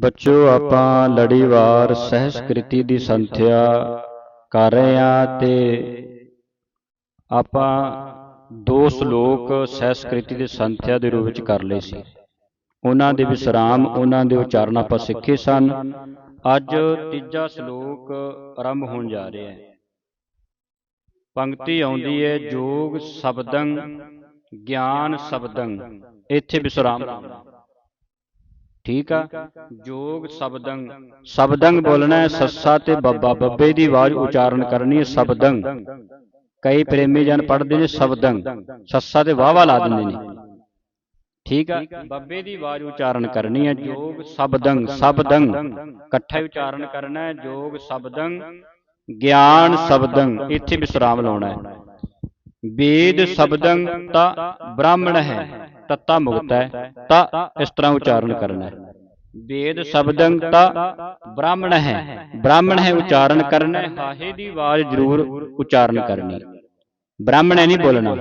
ਬੱਚੋ ਆਪਾਂ ਲੜੀਵਾਰ ਸਹਿਸਕ੍ਰਿਤੀ ਦੀ ਸੰਥਿਆ ਕਰ ਰਹੇ ਹਾਂ ਤੇ ਆਪਾਂ ਦੋ ਸ਼ਲੋਕ ਸਹਿਸਕ੍ਰਿਤੀ ਦੀ ਸੰਥਿਆ ਦੇ ਰੂਪ ਵਿੱਚ ਕਰ ਲਏ ਸੀ। ਉਹਨਾਂ ਦੇ ਵਿਸਰਾਮ ਉਹਨਾਂ ਦੇ ਉਚਾਰਨ ਆਪਾਂ ਸਿੱਖੇ ਸਨ। ਅੱਜ ਤੀਜਾ ਸ਼ਲੋਕ ਆਰੰਭ ਹੋਣ ਜਾ ਰਿਹਾ ਹੈ। ਪੰਕਤੀ ਆਉਂਦੀ ਹੈ ਜੋਗ ਸ਼ਬਦੰ ਗਿਆਨ ਸ਼ਬਦੰ। ਇੱਥੇ ਵਿਸਰਾਮ। ਲਾਉਣਾ ਠੀਕ ਆ? ਜੋਗ ਸ਼ਬਦੰ ਸ਼ਬਦੰ ਬੋਲਣਾ ਹੈ ਸੱਸਾ ਤੇ ਬੱਬਾ ਬੱਬੇ ਦੀ ਆਵਾਜ਼ ਉਚਾਰਨ ਕਰਨੀ ਹੈ ਸ਼ਬਦੰ ਕਈ ਪ੍ਰੇਮੀ ਜਨ ਪੜ੍ਹਦੇ ਨੇ ਸ਼ਬਦੰ ਸੱਸਾ ਤੇ ਵਾਵਾ ਲਾ ਦਿੰਦੇ ਨੇ। ਠੀਕ ਆ? ਬੱਬੇ ਦੀ ਆਵਾਜ਼ ਉਚਾਰਨ ਕਰਨੀ ਹੈ ਜੋਗ ਸ਼ਬਦੰ ਸ਼ਬਦੰ ਇਕੱਠਾ ਉਚਾਰਨ ਕਰਨਾ ਹੈ ਜੋਗ ਸ਼ਬਦੰ ਗਿਆਨ ਸ਼ਬਦੰ ਇੱਥੇ ਵਿਸਰਾਮ ਲਾਉਣਾ ਹੈ। ਵੇਦ ਸ਼ਬਦੰ ਤਾਂ ਬ੍ਰਾਹਮਣ ਹੈ। ਤਤਾ ਮੁਕਤ ਹੈ ਤਾਂ ਇਸ ਤਰ੍ਹਾਂ ਉਚਾਰਨ ਕਰਨਾ ਹੈ। ਵੇਦ ਸ਼ਬਦੰ ਤਾ ਬ੍ਰਾਹਮਣ ਹੈ। ਬ੍ਰਾਹਮਣ ਹੈ ਉਚਾਰਨ ਕਰਨਾ ਹਾਹੇ ਦੀ ਆਵਾਜ਼ ਜ਼ਰੂਰ ਉਚਾਰਨ ਕਰਨੀ। ਬ੍ਰਾਹਮਣ ਹੈ ਨਹੀਂ ਬੋਲਣਾ।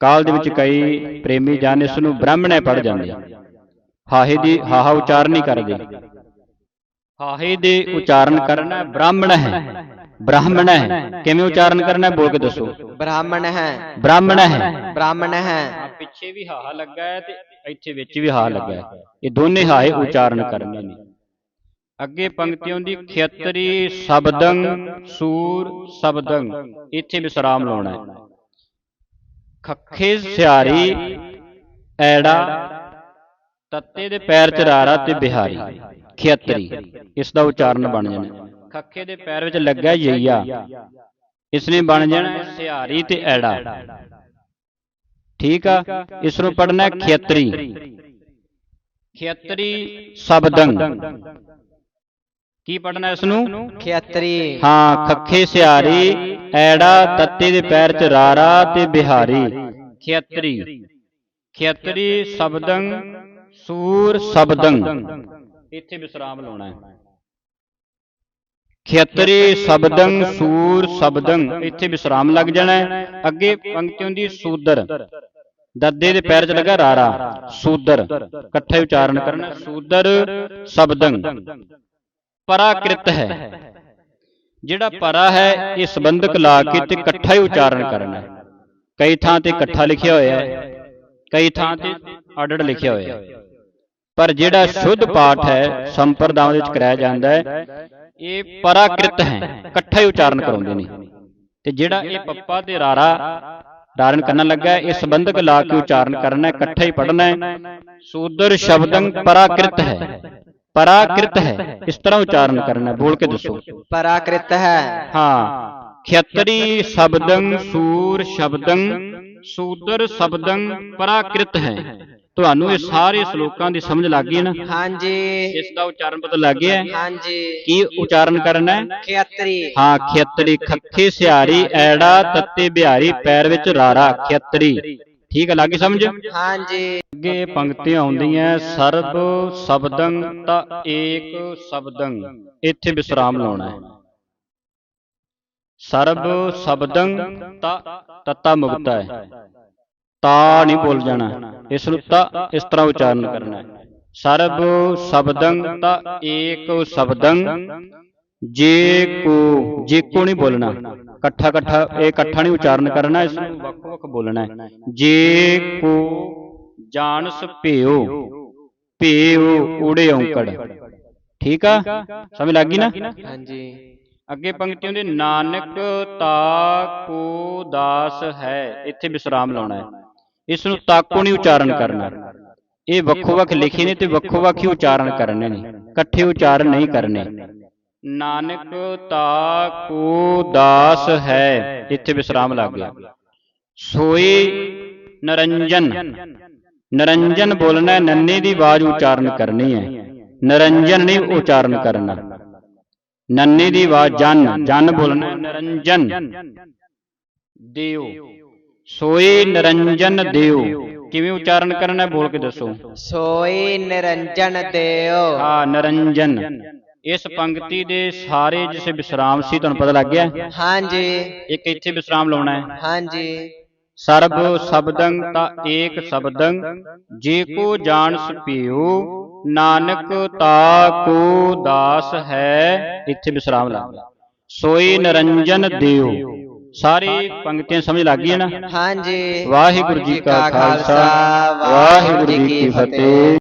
ਕਾਲ ਦੇ ਵਿੱਚ ਕਈ ਪ੍ਰੇਮੀ ਜਨ ਇਸ ਨੂੰ ਬ੍ਰਾਹਮਣ ਹੈ ਪੜ ਜਾਂਦੇ ਹਾਹੇ ਦੀ ਹਾਹਾ ਉਚਾਰਨ ਨਹੀਂ ਕਰਦੇ। ਹਾਹੇ ਦੇ ਉਚਾਰਨ ਕਰਨਾ ਬ੍ਰਾਹਮਣ ਹੈ। ਬ੍ਰਾਹਮਣ ਹੈ। ਕਿਵੇਂ ਉਚਾਰਨ ਕਰਨਾ ਬੋਲ ਕੇ ਦੱਸੋ। ਬ੍ਰਾਹਮਣ ਹੈ। ਬ੍ਰਾਹਮਣ ਹੈ। ਬ੍ਰਾਹਮਣ ਹੈ। ਪਿੱਛੇ ਵੀ ਹਾਹਾ ਲੱਗਾ ਹੈ ਤੇ ਇੱਥੇ ਵਿੱਚ ਵੀ ਹਾਹਾ ਲੱਗਾ ਹੈ। ਇਹ ਦੋਨੇ ਹਾਏ ਉਚਾਰਨ ਕਰਨੇ ਨੇ। ਅੱਗੇ ਪੰਕਤੀ ਆਉਂਦੀ ਖੇਤਰੀ ਸ਼ਬਦੰ ਸੂਰ ਸ਼ਬਦੰ। ਇੱਥੇ ਵਿਸਰਾਮ ਲਾਉਣਾ ਹੈ। ਖੱਖੇ ਸਿਆਰੀ ਐੜਾ ਤੱਤੇ ਦੇ ਪੈਰ ਚ ਰਾਰਾ ਤੇ ਬਿਹਾਰੀ। ਖੇਤਰੀ ਇਸ ਦਾ ਉਚਾਰਨ ਬਣ ਜਾਣਾ ਖੱਖੇ ਦੇ ਪੈਰ ਵਿੱਚ ਲੱਗਾ ਯਈਆ। ਇਸ ਨੇ ਬਣ ਜਾਣਾ ਸਿਹਾਰੀ ਤੇ ਐੜਾ। ਠੀਕ ਆ? ਇਸ ਨੂੰ ਪੜਨਾ ਖੇਤਰੀ। ਖੇਤਰੀ ਸ਼ਬਦੰ ਕੀ ਪੜਨਾ ਇਸ ਨੂੰ ਖੇਤਰੀ। ਹਾਂ ਖੱਖੇ ਸਿਆਰੀ ਐੜਾ ਤੱਤੇ ਦੇ ਪੈਰ ਚ ਰਾਰਾ ਤੇ ਬਿਹਾਰੀ। ਖੇਤਰੀ। ਖੇਤਰੀ ਸ਼ਬਦੰ ਸੂਰ ਸ਼ਬਦੰ ਇੱਥੇ ਵਿਸਰਾਮ ਲਾਉਣਾ ਹੈ। ਖੇਤਰੀ ਸ਼ਬਦੰ ਸੂਰ ਸ਼ਬਦੰ ਇੱਥੇ ਵਿਸਰਾਮ ਲੱਗ ਜਾਣਾ ਹੈ। ਅੱਗੇ ਪੰਕਤੀ ਹੁੰਦੀ ਸੂਦਰ। ਦੱਦੇ ਦੇ ਪੈਰ 'ਚ ਲੱਗਾ ਰਾਰਾ। ਸੂਦਰ। ਇਕੱਠੇ ਉਚਾਰਨ ਕਰਨਾ। ਸੂਦਰ ਸ਼ਬਦੰ। ਪਰਾਕ੍ਰਿਤ ਹੈ। ਜਿਹੜਾ ਪਰਾ ਹੈ ਇਹ ਸੰਬੰਧਕ ਲਾ ਕੇ ਤੇ ਇਕੱਠਾ ਹੀ ਉਚਾਰਨ ਕਰਨਾ ਹੈ। ਕਈ ਥਾਂ ਤੇ ਇਕੱਠਾ ਲਿਖਿਆ ਹੋਇਆ ਹੈ। ਕਈ ਥਾਂ ਤੇ ਅਡੜ ਲਿਖਿਆ ਹੋਇਆ ਹੈ। ਪਰ ਜਿਹੜਾ ਸ਼ੁੱਧ ਪਾਠ ਹੈ ਸੰਪਰਦਾਵਾਂ ਦੇ ਵਿੱਚ ਕਰਾਇਆ ਜਾਂਦਾ ਹੈ ਇਹ ਪਰਾਕ੍ਰਿਤ ਹੈ ਇਕੱਠਾ ਹੀ ਉਚਾਰਨ ਕਰਾਉਂਦੇ ਨੇ ਤੇ ਜਿਹੜਾ ਇਹ ਪੱਪਾ ਤੇ ਰਾਰਾ ਧਾਰਨ ਕਰਨ ਲੱਗਾ ਹੈ, ਇਹ ਸੰਬੰਧਕ ਲਾ ਕੇ ਉਚਾਰਨ ਕਰਨਾ ਹੈ ਇਕੱਠਾ ਹੀ ਪੜਨਾ ਹੈ ਸੂਦਰ ਸ਼ਬਦੰ ਪਰਾਕ੍ਰਿਤ ਹੈ ਪਰਾਕ੍ਰਿਤ ਹੈ ਇਸ ਤਰ੍ਹਾਂ ਉਚਾਰਨ ਕਰਨਾ ਹੈ ਬੋਲ ਕੇ ਦੱਸੋ पराकृत है ਹਾਂ ਖੇਤਰੀ ਸ਼ਬਦੰ ਸੂਰ ਸ਼ਬਦੰ ਸੂਦਰ ਸ਼ਬਦੰ ਪਰਾਕ੍ਰਿਤ ਹੈ ਤੁਹਾਨੂੰ ਇਹ ਸਾਰੇ ਸ਼ਲੋਕਾਂ ਦੀ ਸਮਝ ਲੱਗ ਗਈ ਨਾ? ਹਾਂਜੀ। ਇਸ ਦਾ ਉਚਾਰਨ ਪਤਾ ਲੱਗ ਗਿਆ ਹਾਂਜੀ। ਕੀ ਉਚਾਰਨ ਕਰਨਾ ਖੇਤਰੀ। ਹਾਂ ਖੇਤਰੀ। ਖੱਖੇ ਸਿਹਾਰੀ ਐੜਾ ਤੱਤੇ ਬਿਹਾਰੀ ਪੈਰ ਵਿੱਚ ਰਾਰਾ ਖੇਤਰੀ। ਠੀਕ ਹੈ ਲੱਗੀ ਸਮਝ? ਹਾਂਜੀ। ਅੱਗੇ ਪੰਕਤੀਆਂ ਆਉਂਦੀਆਂ ਸਰਬ ਸ਼ਬਦੰ ਤਾਂ ਏਕ ਸ਼ਬਦੰ। ਇੱਥੇ ਵਿਸਰਾਮ ਲਾਉਣਾ ਹੈ। ਸਰਬ ਸ਼ਬਦੰ ਤਾਂ ਤਤਾ ਮੁਕਤਾ ਹੈ। ਤਾ ਨਹੀਂ ਬੋਲ ਜਾਣਾ। ਇਸ ਨੂੰ ਤਾ ਇਸ ਤਰ੍ਹਾਂ ਉਚਾਰਨ ਕਰਨਾ ਹੈ। ਸਰਬ ਸ਼ਬਦੰ ਤਾਂ ਏਕ ਸ਼ਬਦੰ ਜੇ ਕੋ ਜੇ ਕੋ ਨਹੀਂ ਬੋਲਣਾ ਇਕੱਠਾ ਇਕੱਠਾ ਇਹ ਇਕੱਠਾ ਨਹੀਂ ਉਚਾਰਨ ਕਰਨਾ ਇਸ ਨੂੰ ਵੱਖ ਵੱਖ ਬੋਲਣਾ ਹੈ। ਜੇ ਕੋ ਜਾਣਸ ਭਿਓ ਭਿਓ ਊੜੇ ਔਂਕੜ। ਠੀਕ ਆ? ਸਮਝ ਲੱਗ ਗਈ ਨਾ? जी ਅੱਗੇ ਪੰਕਤੀ ਹੁੰਦੀ ਨਾਨਕ ਤਾ ਕੋ ਦਾਸ ਹੈ ਇੱਥੇ ਵਿਸਰਾਮ ਲਾਉਣਾ ਹੈ। ਇਸ ਨੂੰ ਤਾਕੋ ਨਹੀਂ ਉਚਾਰਨ ਕਰਨਾ। ਇਹ ਵੱਖੋ ਵੱਖ ਲਿਖੇ ਨੇ ਤੇ ਵੱਖੋ ਵੱਖ ਹੀ ਉਚਾਰਨ ਕਰਨੇ ਨੇ ਇਕੱਠੇ ਉਚਾਰਨ ਨਹੀਂ ਕਰਨੇ। ਨਾਨਕ ਤਾ ਦਾਸ ਹੈ ਇੱਥੇ ਵਿਸਰਾਮ ਲੱਗ ਗਿਆ। ਸੋਈ ਨਰੰਜਨ ਨਰੰਜਨ ਬੋਲਣਾ ਨੰਨੇ ਦੀ ਆਵਾਜ਼ ਉਚਾਰਨ ਕਰਨੀ ਹੈ। ਨਰੰਜਨ ਨਹੀਂ ਉਚਾਰਨ ਕਰਨਾ। ਨੰਨੇ ਦੀ ਆਵਾਜ਼ ਜਨ ਜਨ ਬੋਲਣਾ ਹੈ, ਨਰੰਜਨ। ਦਿਓ। ਸੋਏ ਨਿਰੰਜਨ ਦਿਓ ਕਿਵੇਂ ਉਚਾਰਨ ਕਰਨਾ ਹੈ ਬੋਲ ਕੇ ਦੱਸੋ। ਸੋਈ ਨਿਰੰਜਨ ਦੇਓ ਹਾਂ ਨਿਰੰਜਨ। ਇਸ ਪੰਕਤੀ ਦੇ ਸਾਰੇ ਜਿਸੇ ਵਿਸਰਾਮ ਸੀ ਤੁਹਾਨੂੰ ਪਤਾ ਲੱਗ ਗਿਆ? ਹਾਂਜੀ। ਇੱਕ ਇੱਥੇ ਵਿਸਰਾਮ ਲਾਉਣਾ ਹੈ। ਹਾਂਜੀ। ਸਰਬ ਸ਼ਬਦੰ ਤਾਂ ਏਕ ਸ਼ਬਦੰ ਜੇ ਕੋ ਜਾਣ ਸਪਿਓ ਨਾਨਕ ਤਾ ਕੋ ਦਾਸ ਹੈ। ਇੱਥੇ ਵਿਸਰਾਮ ਲਾ। ਸੋਈ ਨਿਰੰਜਨ ਦਿਓ ਸਾਰੀ ਪੰਕਤੀਆਂ ਸਮਝ ਲੱਗ ਗਈਆਂ ਨਾ? ਹਾਂਜੀ। ਵਾਹਿਗੁਰੂ ਜੀ ਕਾ ਖਾਲਸਾ ਵਾਹਿਗੁਰੂ ਜੀ ਕੀ ਫਤਿਹ।